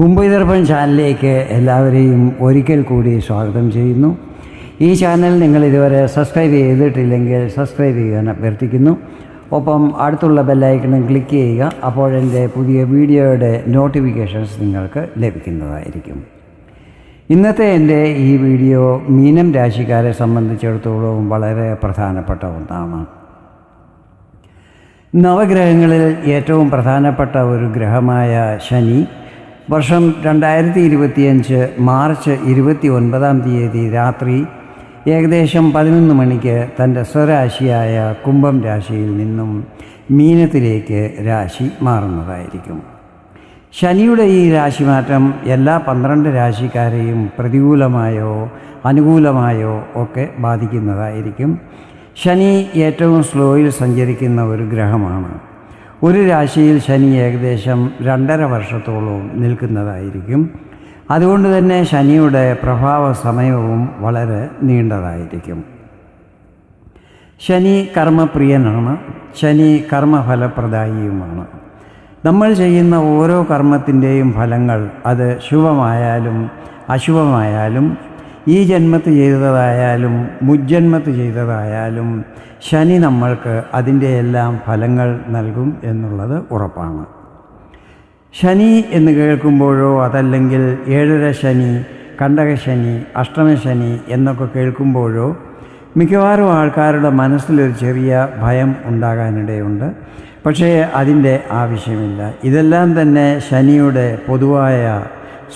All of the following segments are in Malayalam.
മുംബൈ ദർപ്പൺ ചാനലിലേക്ക് എല്ലാവരെയും ഒരിക്കൽ കൂടി സ്വാഗതം ചെയ്യുന്നു. ഈ ചാനൽ നിങ്ങൾ ഇതുവരെ സബ്സ്ക്രൈബ് ചെയ്തിട്ടില്ലെങ്കിൽ സബ്സ്ക്രൈബ് ചെയ്യാൻ അഭ്യർത്ഥിക്കുന്നു. ഒപ്പം അടുത്തുള്ള ബെല്ലൈക്കണും ക്ലിക്ക് ചെയ്യുക അപ്പോഴെന്റെ പുതിയ വീഡിയോയുടെ നോട്ടിഫിക്കേഷൻസ് നിങ്ങൾക്ക് ലഭിക്കുന്നതായിരിക്കും. ഇന്നത്തെ എന്റെ ഈ വീഡിയോ മീനം രാശിക്കാരെ സംബന്ധിച്ചിടത്തോളം വളരെ പ്രധാനപ്പെട്ട ഒന്നാണ്. നവഗ്രഹങ്ങളിൽ ഏറ്റവും പ്രധാനപ്പെട്ട ഒരു ഗ്രഹമായ ശനി വർഷം രണ്ടായിരത്തി ഇരുപത്തിയഞ്ച് മാർച്ച് ഇരുപത്തി ഒൻപതാം തീയതി രാത്രി ഏകദേശം പതിനൊന്ന് മണിക്ക് തന്റെ സ്വരാശിയായ കുംഭം രാശിയിൽ നിന്നും മീനത്തിലേക്ക് രാശി മാറുന്നതായിരിക്കും. ശനിയുടെ ഈ രാശിമാറ്റം എല്ലാ പന്ത്രണ്ട് രാശിക്കാരെയും പ്രതികൂലമായോ അനുകൂലമായോ ഒക്കെ ബാധിക്കുന്നതായിരിക്കും. ശനി ഏറ്റവും സ്ലോയിൽ സഞ്ചരിക്കുന്ന ഒരു ഗ്രഹമാണ്. ഒരു രാശിയിൽ ശനി ഏകദേശം രണ്ടര വർഷത്തോളം നിൽക്കുന്നതായിരിക്കും. അതുകൊണ്ട് തന്നെ ശനിയുടെ പ്രഭാവ സമയവും വളരെ നീണ്ടതായിരിക്കും. ശനി കർമ്മപ്രിയനാണ്. ശനി കർമ്മഫലപ്രദായിയുമാണ്. നമ്മൾ ചെയ്യുന്ന ഓരോ കർമ്മത്തിന്റെയും ഫലങ്ങൾ അത് ശുഭമായാലും അശുഭമായാലും ഈ ജന്മത്ത് ചെയ്തതായാലും മുജ്ജന്മത്ത് ചെയ്തതായാലും ശനി നമ്മൾക്ക് അതിന്റെ എല്ലാം ഫലങ്ങൾ നൽകും എന്നുള്ളത് ഉറപ്പാണ്. ശനി എന്ന് കേൾക്കുമ്പോഴോ അതല്ലെങ്കിൽ ഏഴര ശനി കണ്ടകശനി അഷ്ടമശനി എന്നൊക്കെ കേൾക്കുമ്പോഴോ മിക്കവാറും ആൾക്കാരുടെ മനസ്സിലൊരു ചെറിയ ഭയം ഉണ്ടാകാനിടയുണ്ട്. പക്ഷേ അതിന്റെ ആവശ്യമില്ല. ഇതെല്ലാം തന്നെ ശനിയുടെ പൊതുവായ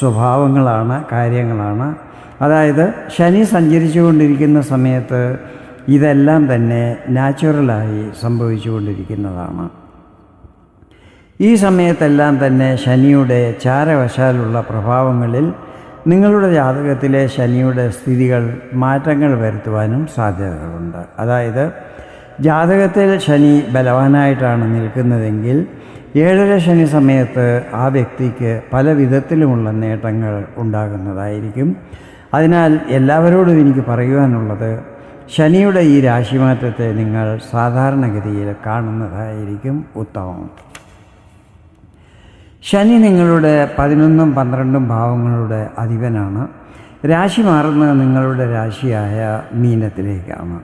സ്വഭാവങ്ങളാണ് കാര്യങ്ങളാണ്. അതായത് ശനി സഞ്ചരിച്ചുകൊണ്ടിരിക്കുന്ന സമയത്ത് ഇതെല്ലാം തന്നെ നാച്ചുറലായി സംഭവിച്ചുകൊണ്ടിരിക്കുന്നതാണ്. ഈ സമയത്തെല്ലാം തന്നെ ശനിയുടെ ചാരവശാലുള്ള പ്രഭാവങ്ങളിൽ നിങ്ങളുടെ ജാതകത്തിലെ ശനിയുടെ സ്ഥിതികൾ മാറ്റങ്ങൾ വരുത്തുവാനും സാധ്യതകളുണ്ട്. അതായത് ജാതകത്തിൽ ശനി ബലവാനായിട്ടാണ് നിൽക്കുന്നതെങ്കിൽ ഏഴര ശനി സമയത്ത് ആ വ്യക്തിക്ക് പല വിധത്തിലുമുള്ള നേട്ടങ്ങൾ ഉണ്ടാകുന്നതായിരിക്കും. അതിനാൽ എല്ലാവരോടും എനിക്ക് പറയുവാനുള്ളത് ശനിയുടെ ഈ രാശിമാറ്റത്തെ നിങ്ങൾ സാധാരണഗതിയിൽ കാണുന്നതായിരിക്കും ഉത്തമം. ശനി നിങ്ങളുടെ പതിനൊന്നും പന്ത്രണ്ടും ഭാവങ്ങളുടെ അധിപനാണ്. രാശി മാറുന്നത് നിങ്ങളുടെ രാശിയായ മീനത്തിലേക്കാണ്.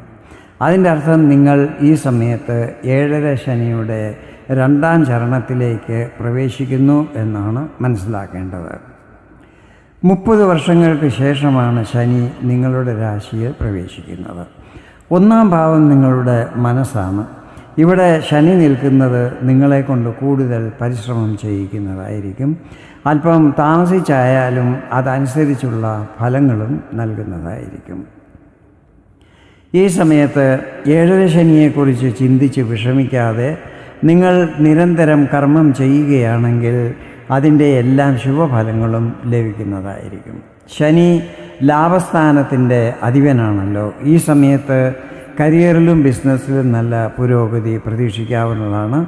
അതിന്റെ അർത്ഥം നിങ്ങൾ ഈ സമയത്ത് ഏഴര ശനിയുടെ രണ്ടാം ചരണത്തിലേക്ക് പ്രവേശിക്കുന്നു എന്നാണ് മനസ്സിലാക്കേണ്ടത്. മുപ്പത് വർഷങ്ങൾക്ക് ശേഷമാണ് ശനി നിങ്ങളുടെ രാശിയിൽ പ്രവേശിക്കുന്നത്. ഒന്നാം ഭാവം നിങ്ങളുടെ മനസ്സാണ്. ഇവിടെ ശനി നിൽക്കുന്നത് നിങ്ങളെ കൊണ്ട് കൂടുതൽ പരിശ്രമം ചെയ്യിക്കുന്നതായിരിക്കും. അല്പം താമസിച്ചായാലും അതനുസരിച്ചുള്ള ഫലങ്ങളും നൽകുന്നതായിരിക്കും. ഈ സമയത്ത് ഏഴര ശനിയെക്കുറിച്ച് ചിന്തിച്ച് വിഷമിക്കാതെ നിങ്ങൾ നിരന്തരം കർമ്മം ചെയ്യുകയാണെങ്കിൽ അതിന്റെ എല്ലാം ശുഭഫലങ്ങളും ലഭിക്കുന്നതായിരിക്കും. ശനി ലാഭസ്ഥാനത്തിന്റെ അധിപനാണല്ലോ. ഈ സമയത്ത് കരിയറിലും ബിസിനസ്സിലും നല്ല പുരോഗതി പ്രതീക്ഷിക്കാവുന്നതാണ്.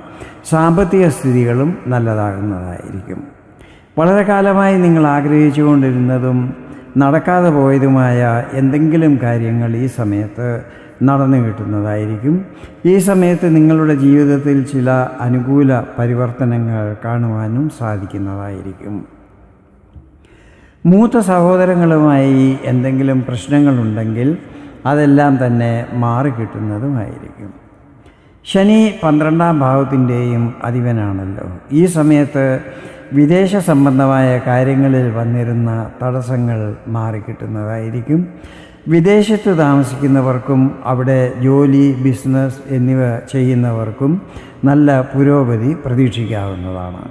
സാമ്പത്തിക സ്ഥിതികളും നല്ലതാകുന്നതായിരിക്കും. വളരെ കാലമായി നിങ്ങൾ ആഗ്രഹിച്ചുകൊണ്ടിരുന്നതും നടക്കാതെ പോയതുമായ എന്തെങ്കിലും കാര്യങ്ങൾ ഈ സമയത്ത് നടന്നു കിട്ടുന്നതായിരിക്കും. ഈ സമയത്ത് നിങ്ങളുടെ ജീവിതത്തിൽ ചില അനുകൂല പരിവർത്തനങ്ങൾ കാണുവാനും സാധിക്കുന്നതായിരിക്കും. മൂത്ത സഹോദരങ്ങളുമായി എന്തെങ്കിലും പ്രശ്നങ്ങളുണ്ടെങ്കിൽ അതെല്ലാം തന്നെ മാറിക്കിട്ടുന്നതുമായിരിക്കും ശനി പന്ത്രണ്ടാം ഭാവത്തിന്റെയും അധിപനാണല്ലോ. ഈ സമയത്ത് വിദേശ സംബന്ധമായ കാര്യങ്ങളിൽ വന്നിരുന്ന തടസ്സങ്ങൾ മാറിക്കിട്ടുന്നതായിരിക്കും വിദേശത്ത് താമസിക്കുന്നവർക്കും അവിടെ ജോലി ബിസിനസ് എന്നിവ ചെയ്യുന്നവർക്കും നല്ല പുരോഗതി പ്രതീക്ഷിക്കാവുന്നതാണ്.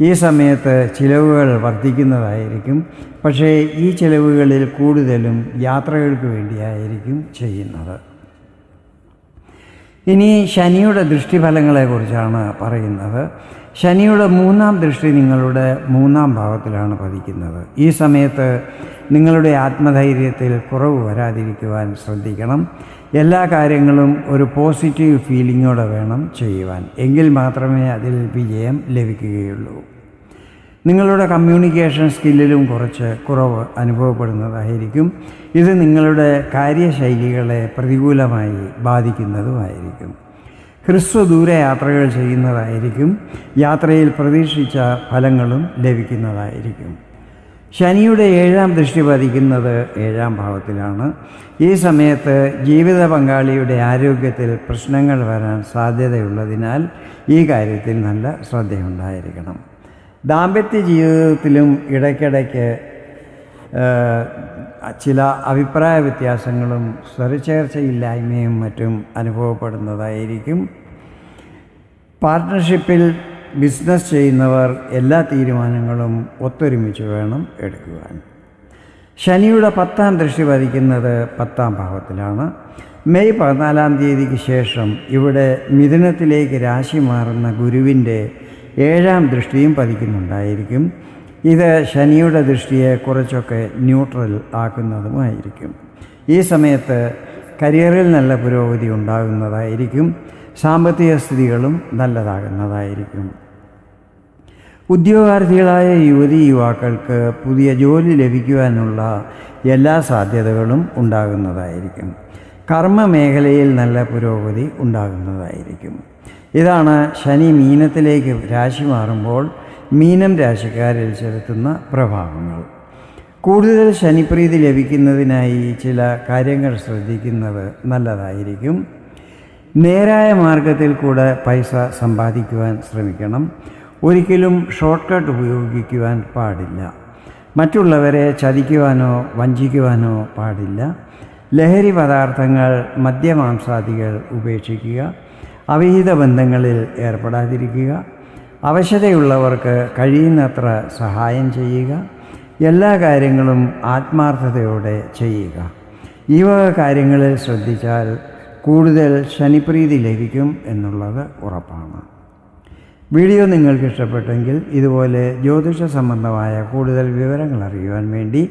ഈ സമയത്ത് ചിലവുകൾ വർദ്ധിക്കുന്നതായിരിക്കും. പക്ഷേ ഈ ചിലവുകളിൽ കൂടുതലും യാത്രകൾക്ക് വേണ്ടിയായിരിക്കും ചെയ്യുന്നത്. ഇനി ശനിയുടെ ദൃഷ്ടിഫലങ്ങളെക്കുറിച്ചാണ് പറയുന്നത്. ശനിയുടെ മൂന്നാം ദൃഷ്ടി നിങ്ങളുടെ മൂന്നാം ഭാവത്തിലാണ് പതിക്കുന്നത്. ഈ സമയത്ത് നിങ്ങളുടെ ആത്മധൈര്യത്തിൽ കുറവ് വരാതിരിക്കുവാൻ ശ്രദ്ധിക്കണം. എല്ലാ കാര്യങ്ങളും ഒരു പോസിറ്റീവ് ഫീലിങ്ങോടെ വേണം ചെയ്യുവാൻ. എങ്കിൽ മാത്രമേ അതിൽ വിജയം ലഭിക്കുകയുള്ളൂ. നിങ്ങളുടെ കമ്മ്യൂണിക്കേഷൻ സ്കില്ലിലും കുറച്ച് കുറവ് അനുഭവപ്പെടുന്നതായിരിക്കും. ഇത് നിങ്ങളുടെ കാര്യശൈലികളെ പ്രതികൂലമായി ബാധിക്കുന്നതുമായിരിക്കും. ഹ്രസ്വദൂര യാത്രകൾ ചെയ്യുന്നതായിരിക്കും. യാത്രയിൽ പ്രതീക്ഷിച്ച ഫലങ്ങളും ലഭിക്കുന്നതായിരിക്കും. ശനിയുടെ ഏഴാം ദൃഷ്ടി പതിക്കുന്നത് ഏഴാം ഭാവത്തിലാണ്. ഈ സമയത്ത് ജീവിത പങ്കാളിയുടെ ആരോഗ്യത്തിൽ പ്രശ്നങ്ങൾ വരാൻ സാധ്യതയുള്ളതിനാൽ ഈ കാര്യത്തിൽ നല്ല ശ്രദ്ധയുണ്ടായിരിക്കണം. ദാമ്പത്യ ജീവിതത്തിലും ഇടയ്ക്കിടയ്ക്ക് ചില അഭിപ്രായ വ്യത്യാസങ്ങളും സ്വരച്ചേർച്ചയില്ലായ്മയും മറ്റും അനുഭവപ്പെടുന്നതായിരിക്കും. പാർട്ട്ണർഷിപ്പിൽ ബിസിനസ് ചെയ്യുന്നവർ എല്ലാ തീരുമാനങ്ങളും ഒത്തൊരുമിച്ച് വേണം എടുക്കുവാൻ. ശനിയുടെ പത്താം ദൃഷ്ടി പതിക്കുന്നത് പത്താം ഭാവത്തിലാണ്. മെയ് പതിനാലാം തീയതിക്ക് ശേഷം ഇവിടെ മിഥുനത്തിലേക്ക് രാശി മാറുന്ന ഗുരുവിന്റെ ഏഴാം ദൃഷ്ടിയും പതിക്കുന്നുണ്ടായിരിക്കും. ഇത് ശനിയുടെ ദൃഷ്ടിയെ കുറച്ചൊക്കെ ന്യൂട്രൽ ആക്കുന്നതുമായിരിക്കും. ഈ സമയത്ത് കരിയറിൽ നല്ല പുരോഗതി ഉണ്ടാകുന്നതായിരിക്കും. സാമ്പത്തിക സ്ഥിതികളും നല്ലതാകുന്നതായിരിക്കും. ഉദ്യോഗാർത്ഥികളായ യുവതി യുവാക്കൾക്ക് പുതിയ ജോലി ലഭിക്കുവാനുള്ള എല്ലാ സാധ്യതകളും ഉണ്ടാകുന്നതായിരിക്കും. കർമ്മ മേഖലയിൽ നല്ല പുരോഗതി ഉണ്ടാകുന്നതായിരിക്കും. ഇതാണ് ശനി മീനത്തിലേക്ക് രാശി മാറുമ്പോൾ മീനം രാശിക്കാരിൽ ചെലുത്തുന്ന പ്രഭാവങ്ങൾ. കൂടുതൽ ശനിപ്രീതി ലഭിക്കുന്നതിനായി ചില കാര്യങ്ങൾ ശ്രദ്ധിക്കുന്നത് നല്ലതായിരിക്കും. നേരായ മാർഗത്തിൽ കൂടെ പൈസ സമ്പാദിക്കുവാൻ ശ്രമിക്കണം. ഒരിക്കലും ഷോർട്ട് കട്ട് ഉപയോഗിക്കുവാൻ പാടില്ല. മറ്റുള്ളവരെ ചതിക്കുവാനോ വഞ്ചിക്കുവാനോ പാടില്ല. ലഹരി പദാർത്ഥങ്ങൾ മദ്യമാംസാദികൾ ഉപേക്ഷിക്കുക. അവിഹിത ബന്ധങ്ങളിൽ ഏർപ്പെടാതിരിക്കുക. അവശതയുള്ളവർക്ക് കഴിയുന്നത്ര സഹായം ചെയ്യുക. എല്ലാ കാര്യങ്ങളും ആത്മാർത്ഥതയോടെ ചെയ്യുക. ഈ വക കാര്യങ്ങളിൽ ശ്രദ്ധിച്ചാൽ കൂടുതൽ ശനിപ്രീതി ലഭിക്കും എന്നുള്ളത് ഉറപ്പാണ്. വീഡിയോ നിങ്ങൾക്ക് ഇഷ്ടപ്പെട്ടെങ്കിൽ ഇതുപോലെ ജ്യോതിഷ സംബന്ധമായ കൂടുതൽ വിവരങ്ങൾ അറിയുവാൻ വേണ്ടി